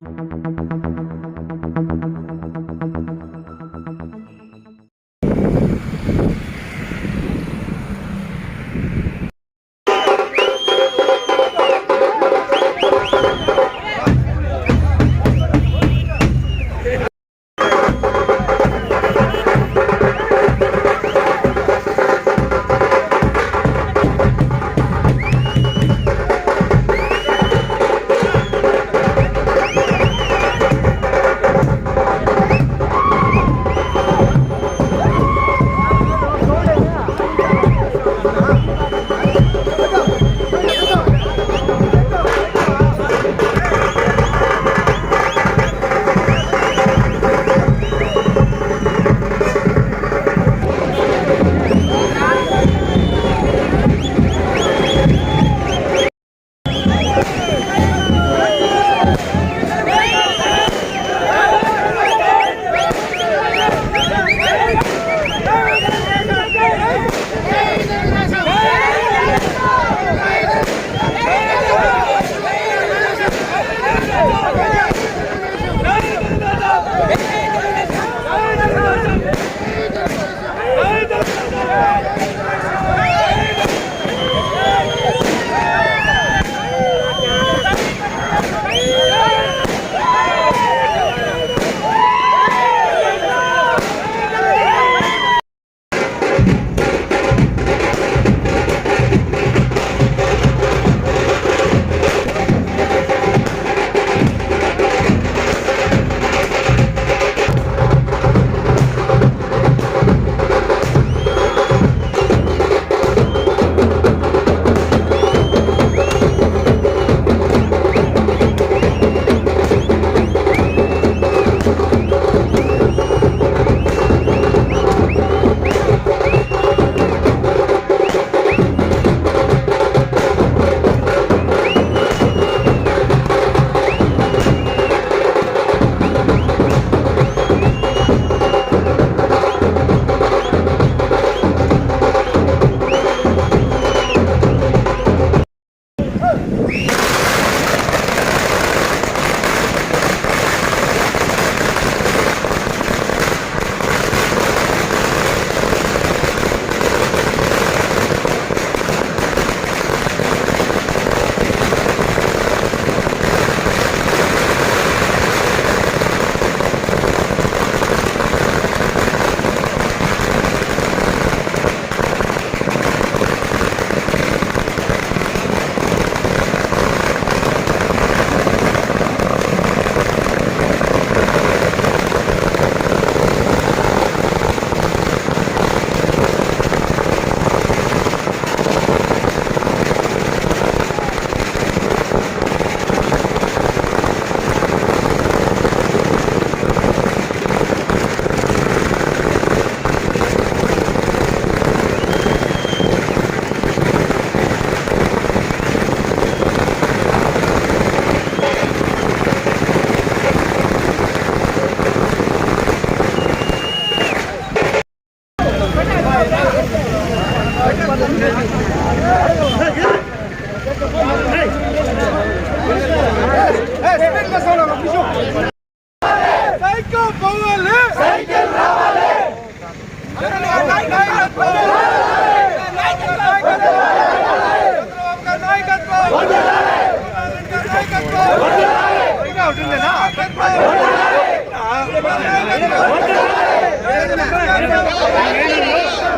Cycle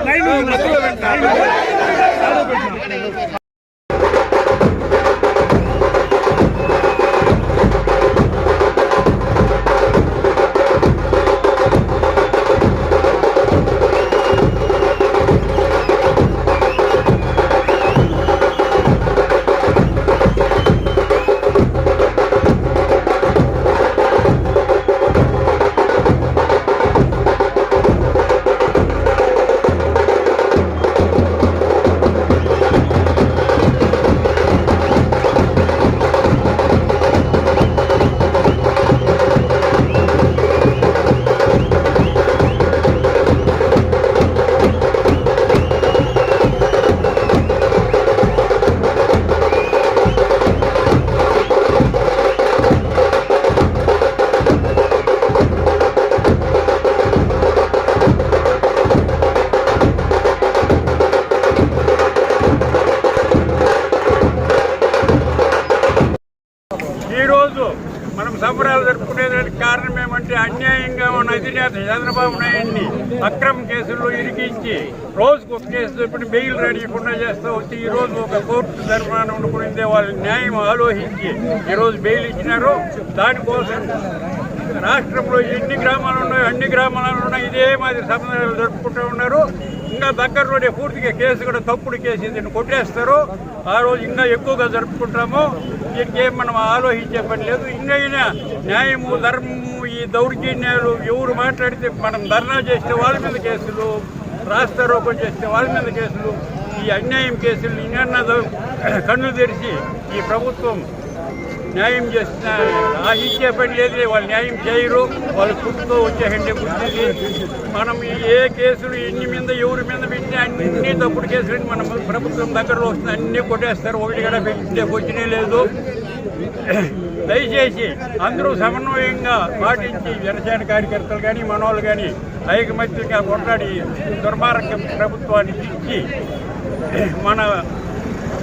line line సంబరాలు జరుపుకునేదానికి కారణం ఏమంటే అన్యాయంగా మన అధినేత చంద్రబాబు నాయుడిని అక్రమ కేసుల్లో ఇరికించి రోజుకు ఒక కేసు చెప్పిన బెయిల్ రానియకుండా చేస్తూ వచ్చి ఈరోజు ఒక కోర్టు తరఫున ఉండుకునిందే వాళ్ళ న్యాయం ఆలోచించి ఈరోజు బెయిల్ ఇచ్చినారు దానికోసం రాష్ట్రంలో ఎన్ని గ్రామాలు ఉన్నాయో అన్ని గ్రామాలలో ఉన్నాయి. ఇదే మాదిరి సమన్వయాలు జరుపుకుంటూ ఉన్నారు. ఇంకా దగ్గరలోనే పూర్తిగా కేసు కూడా తప్పుడు కేసు దీన్ని కొట్టేస్తారు. ఆ రోజు ఇంకా ఎక్కువగా జరుపుకుంటాము. ఇంకేం మనం ఆలోచించే పని లేదు. ఇంకైనా న్యాయము ధర్మము ఈ దౌర్జన్యాలు ఎవరు మాట్లాడితే మనం ధర్నా చేస్తే వాళ్ళ మీద కేసులు రాస్తారోపణ చేస్తే వాళ్ళ మీద కేసులు ఈ అన్యాయం కేసులు ఇన్న కన్ను తెరిచి ఈ ప్రభుత్వం న్యాయం చేస్తున్నారు ఆశించే పని లేదు వాళ్ళు న్యాయం చేయరు. వాళ్ళు కుట్టుతో వచ్చేయండి గుర్తుంది మనం ఏ కేసులు ఎన్ని మీద ఎవరి మీద పెట్టినా అన్ని తప్పుడు కేసులు మనం ప్రభుత్వం దగ్గరలో వస్తుంది అన్నీ కొట్టేస్తారు. ఒకటి కూడా పెట్టే వచ్చినే లేదు. దయచేసి అందరూ సమన్వయంగా పాటించి జనసేన కార్యకర్తలు కానీ మనోళ్ళు కానీ ఐకమత్యంగా కొట్లాడి దుర్మార్గ ప్రభుత్వాన్ని ఇచ్చి మన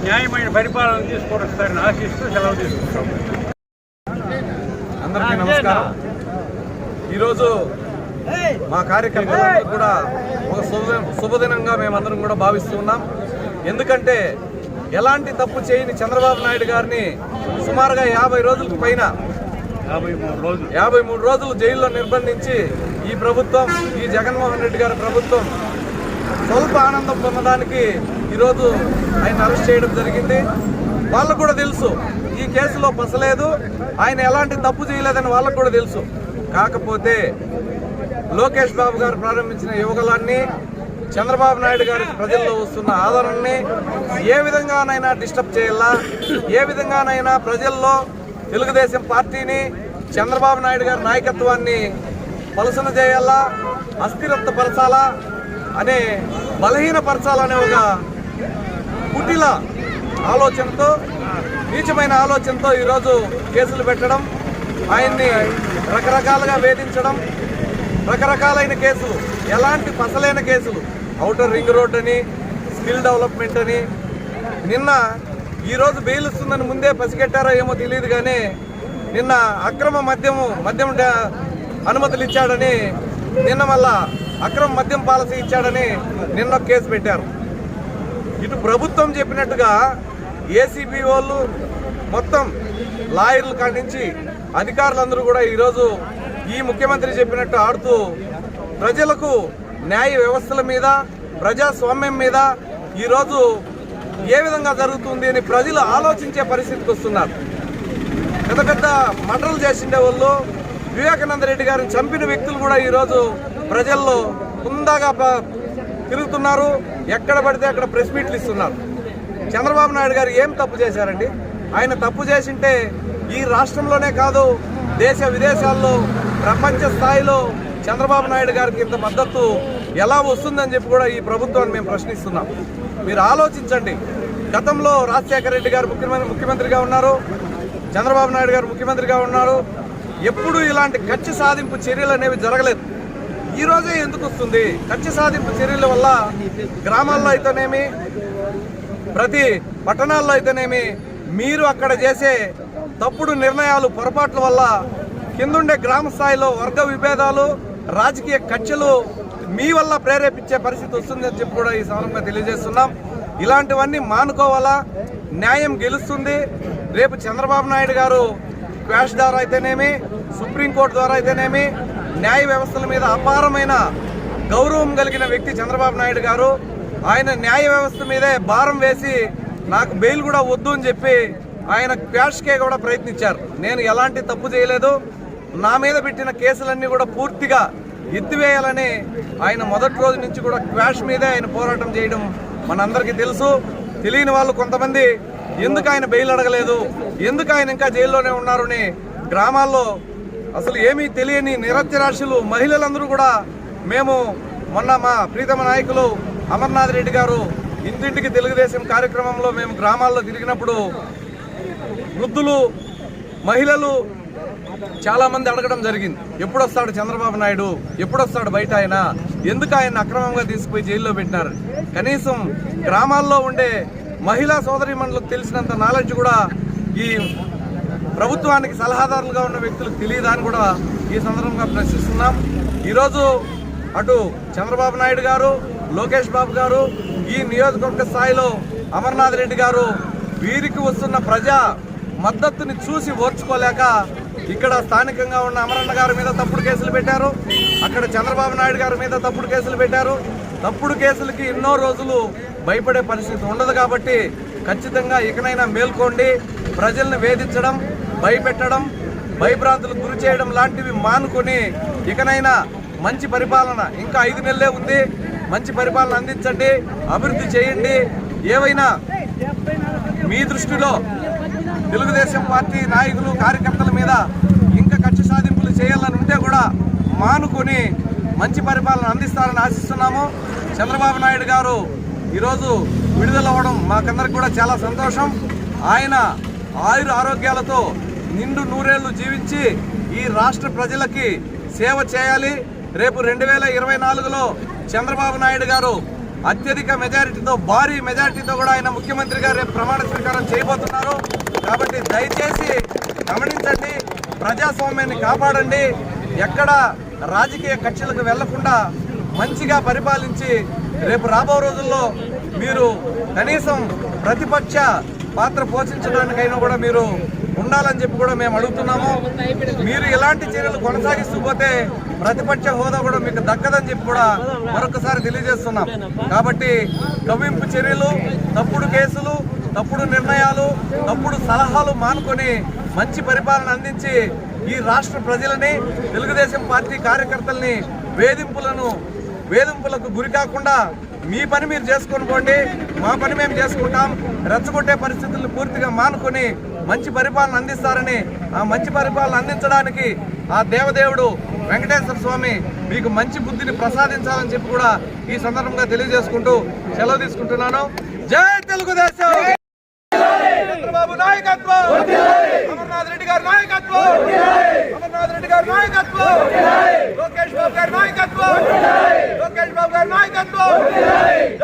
న్యాయమైన పరిపాలన తీసుకొస్తారని ఆశిస్తూ సెలవు తీసుకుంటాం. అందరికీ నమస్కారం. ఈరోజు మా కార్యకర్తలందరూ కూడా ఒక శుభ శుభదినంగా మేమందరం కూడా భావిస్తున్నాం ఎందుకంటే ఎలాంటి తప్పు చేయని చంద్రబాబు నాయుడు గారిని సుమారుగా యాభై రోజులకు పైన రోజులు. యాభై మూడు రోజులు జైల్లో నిర్బంధించి ఈ ప్రభుత్వం ఈ జగన్మోహన్ రెడ్డి గారి ప్రభుత్వం స్వల్ప ఆనందం పొందడానికి ఈరోజు ఆయన అరెస్ట్ చేయడం జరిగింది. వాళ్ళకు కూడా తెలుసు ఈ కేసులో పసలేదు ఆయన ఎలాంటి తప్పు చేయలేదని వాళ్ళకు కూడా తెలుసు. కాకపోతే లోకేష్ బాబు గారు ప్రారంభించిన యువకులన్నీ చంద్రబాబు నాయుడు గారి ప్రజల్లో వస్తున్న ఆదరణని ఏ విధంగానైనా డిస్టర్బ్ చేయాలా? ఏ విధంగానైనా ప్రజల్లో తెలుగుదేశం పార్టీని చంద్రబాబు నాయుడు గారి నాయకత్వాన్ని పలుసన చేయాలా? అస్థిరత్వపరచాలా అనే బలహీనపరచాలనే ఒక కుటిల ఆలోచనతో నీచమైన ఆలోచనతో ఈరోజు కేసులు పెట్టడం ఆయన్ని రకరకాలుగా వేధించడం రకరకాలైన కేసులు ఎలాంటి పసలైన కేసులు అవుటర్ రింగ్ రోడ్ అని స్కిల్ డెవలప్మెంట్ అని నిన్న ఈరోజు బెయిల్ ఇస్తుందని ముందే పసిగట్టారో ఏమో తెలియదు కానీ నిన్న అక్రమ మద్యము మద్యం అనుమతులు ఇచ్చాడని నిన్న మళ్ళా అక్రమ మద్యం పాలసీ ఇచ్చాడని నిన్న కేసు పెట్టారు. ఇటు ప్రభుత్వం చెప్పినట్టుగా ఏసీబీ వాళ్ళు మొత్తం లాయర్లు కాడి అధికారులందరూ కూడా ఈరోజు ఈ ముఖ్యమంత్రి చెప్పినట్టు ఆడుతూ ప్రజలకు న్యాయ వ్యవస్థల మీద ప్రజాస్వామ్యం మీద ఈరోజు ఏ విధంగా జరుగుతుంది అని ప్రజలు ఆలోచించే పరిస్థితికి వస్తున్నారు. పెద్ద పెద్ద మండలు చేసిండే వాళ్ళు వివేకానంద రెడ్డి గారిని చంపిన వ్యక్తులు కూడా ఈరోజు ప్రజల్లో హుందాగా తిరుగుతున్నారు. ఎక్కడ పడితే అక్కడ ప్రెస్ మీట్లు ఇస్తున్నారు. చంద్రబాబు నాయుడు గారు ఏం తప్పు చేశారండి? ఆయన తప్పు చేసింటే ఈ రాష్ట్రంలోనే కాదు దేశ విదేశాల్లో ప్రపంచ స్థాయిలో చంద్రబాబు నాయుడు గారికి ఇంత మద్దతు ఎలా వస్తుందని చెప్పి కూడా ఈ ప్రభుత్వాన్ని మేము ప్రశ్నిస్తున్నాం. మీరు ఆలోచించండి. గతంలో రాజశేఖర రెడ్డి గారు ముఖ్యమంత్రి ముఖ్యమంత్రిగా ఉన్నారు. చంద్రబాబు నాయుడు గారు ముఖ్యమంత్రిగా ఉన్నారు. ఎప్పుడూ ఇలాంటి ఖర్చు సాధింపు చర్యలు అనేవి జరగలేదు. ఈ రోజే ఎందుకు వస్తుంది? కక్ష సాధింపు చర్యల వల్ల గ్రామాల్లో అయితేనేమి ప్రతి పట్టణాల్లో అయితేనేమి మీరు అక్కడ చేసే తప్పుడు నిర్ణయాలు పొరపాట్ల వల్ల కిందుండే గ్రామ స్థాయిలో వర్గ విభేదాలు రాజకీయ కక్షలు మీ వల్ల ప్రేరేపించే పరిస్థితి వస్తుందని చెప్పి కూడా ఈ సందర్భంగా తెలియజేస్తున్నాం. ఇలాంటివన్నీ మానుకోవాలా? న్యాయం గెలుస్తుంది. రేపు చంద్రబాబు నాయుడు గారు క్వాష్ ద్వారా అయితేనేమి సుప్రీంకోర్టు ద్వారా అయితేనేమి న్యాయ వ్యవస్థల మీద అపారమైన గౌరవం కలిగిన వ్యక్తి చంద్రబాబు నాయుడు గారు. ఆయన న్యాయ వ్యవస్థ మీదే భారం వేసి నాకు బెయిల్ కూడా వద్దు అని చెప్పి ఆయన క్వాష్కే కూడా ప్రయత్నించారు. నేను ఎలాంటి తప్పు చేయలేదు. నా మీద పెట్టిన కేసులన్నీ కూడా పూర్తిగా ఎత్తివేయాలని ఆయన మొదటి రోజు నుంచి కూడా క్వాష్ మీదే ఆయన పోరాటం చేయడం మనందరికీ తెలుసు. తెలియని వాళ్ళు కొంతమంది ఎందుకు ఆయన బెయిల్ అడగలేదు? ఎందుకు ఆయన ఇంకా జైల్లోనే ఉన్నారని గ్రామాల్లో అసలు ఏమీ తెలియని నిరత్యరాశులు మహిళలందరూ కూడా మేము మొన్న మా ప్రీతమ నాయకులు అమర్నాథ్ రెడ్డి గారు ఇంటింటికి తెలుగుదేశం కార్యక్రమంలో మేము గ్రామాల్లో తిరిగినప్పుడు వృద్ధులు మహిళలు చాలామంది అడగడం జరిగింది. ఎప్పుడొస్తాడు చంద్రబాబు నాయుడు? ఎప్పుడొస్తాడు బయట ఆయన? ఎందుకు ఆయన అక్రమంగా తీసుకుపోయి జైల్లో పెట్టినారు? కనీసం గ్రామాల్లో ఉండే మహిళా సోదరిమణులకు తెలిసినంత నాలెడ్జ్ కూడా ఈ ప్రభుత్వానికి సలహాదారులుగా ఉన్న వ్యక్తులకు తెలియదా అని కూడా ఈ సందర్భంగా ప్రశ్నిస్తున్నాం. ఈరోజు అటు చంద్రబాబు నాయుడు గారు లోకేష్ బాబు గారు ఈ నియోజకవర్గ స్థాయిలో అమర్నాథ్ రెడ్డి గారు వీరికి వస్తున్న ప్రజా మద్దతుని చూసి ఓర్చుకోలేక ఇక్కడ స్థానికంగా ఉన్న అమరన్న గారి మీద తప్పుడు కేసులు పెట్టారు. అక్కడ చంద్రబాబు నాయుడు గారి మీద తప్పుడు కేసులు పెట్టారు. తప్పుడు కేసులకి ఎన్నో రోజులు భయపడే పరిస్థితి ఉండదు కాబట్టి ఖచ్చితంగా ఇకనైనా మేల్కోండి. ప్రజల్ని వేధించడం భయపెట్టడం భయభ్రాంతులకు గురి చేయడం లాంటివి మానుకొని ఇకనైనా మంచి పరిపాలన ఇంకా ఐదు నెలలే ఉంది. మంచి పరిపాలన అందించండి అభివృద్ధి చేయండి. ఏవైనా మీ దృష్టిలో తెలుగుదేశం పార్టీ నాయకులు కార్యకర్తల మీద ఇంకా ఖర్చు సాధింపులు చేయాలని ఉంటే కూడా మానుకొని మంచి పరిపాలన అందిస్తారని ఆశిస్తున్నాము. చంద్రబాబు నాయుడు గారు ఈరోజు విడుదల అవ్వడం మాకందరికి కూడా చాలా సంతోషం. ఆయన ఆయుర ఆరోగ్యాలతో నిండు నూరేళ్ళు జీవించి ఈ రాష్ట్ర ప్రజలకి సేవ చేయాలి. రేపు రెండు వేల ఇరవై నాలుగులో చంద్రబాబు నాయుడు గారు అత్యధిక మెజారిటీతో భారీ మెజారిటీతో కూడా ఆయన ముఖ్యమంత్రి గారు రేపు ప్రమాణ స్వీకారం చేయబోతున్నారు. కాబట్టి దయచేసి గమనించండి ప్రజాస్వామ్యాన్ని కాపాడండి. ఎక్కడ రాజకీయ కక్షలకు వెళ్ళకుండా మంచిగా పరిపాలించి రేపు రాబో రోజుల్లో మీరు కనీసం ప్రతిపక్ష పాత్ర పోషించడానికైనా కూడా మీరు ఉండాలని చెప్పి కూడా మేము అడుగుతున్నాము. మీరు ఇలాంటి చర్యలు కొనసాగిస్తూ పోతే ప్రతిపక్ష హోదా కూడా మీకు దక్కదని చెప్పి కూడా మరొకసారి తెలియజేస్తున్నాం. కాబట్టి కవ్వింపు చర్యలు తప్పుడు కేసులు తప్పుడు నిర్ణయాలు తప్పుడు సలహాలు మానుకొని మంచి పరిపాలన అందించి ఈ రాష్ట్ర ప్రజలని తెలుగుదేశం పార్టీ కార్యకర్తల్ని వేధింపులను వేధింపులకు గురి కాకుండా మీ పని మీరు చేసుకొని పోండి మా పని మేము చేసుకుంటాం. రెచ్చగొట్టే పరిస్థితులను పూర్తిగా మానుకొని మంచి పరిపాలన అందిస్తారని ఆ మంచి పరిపాలన అందించడానికి ఆ దేవదేవుడు వెంకటేశ్వర స్వామి మీకు మంచి బుద్ధిని ప్రసాదించాలని చెప్పి కూడా ఈ సందర్భంగా తెలియజేసుకుంటూ సెలవు తీసుకుంటున్నాను. జై తెలుగుదేశం! చంద్రబాబు నాయకత్వం! అమర్నాథ్ రెడ్డి గారి నాయకత్వం! అమర్నాథ్ రెడ్డి గారి నాయకత్వం! లోకేష్ బాబు గారి నాయకత్వం! లోకేష్ బాబు గారి నాయకత్వం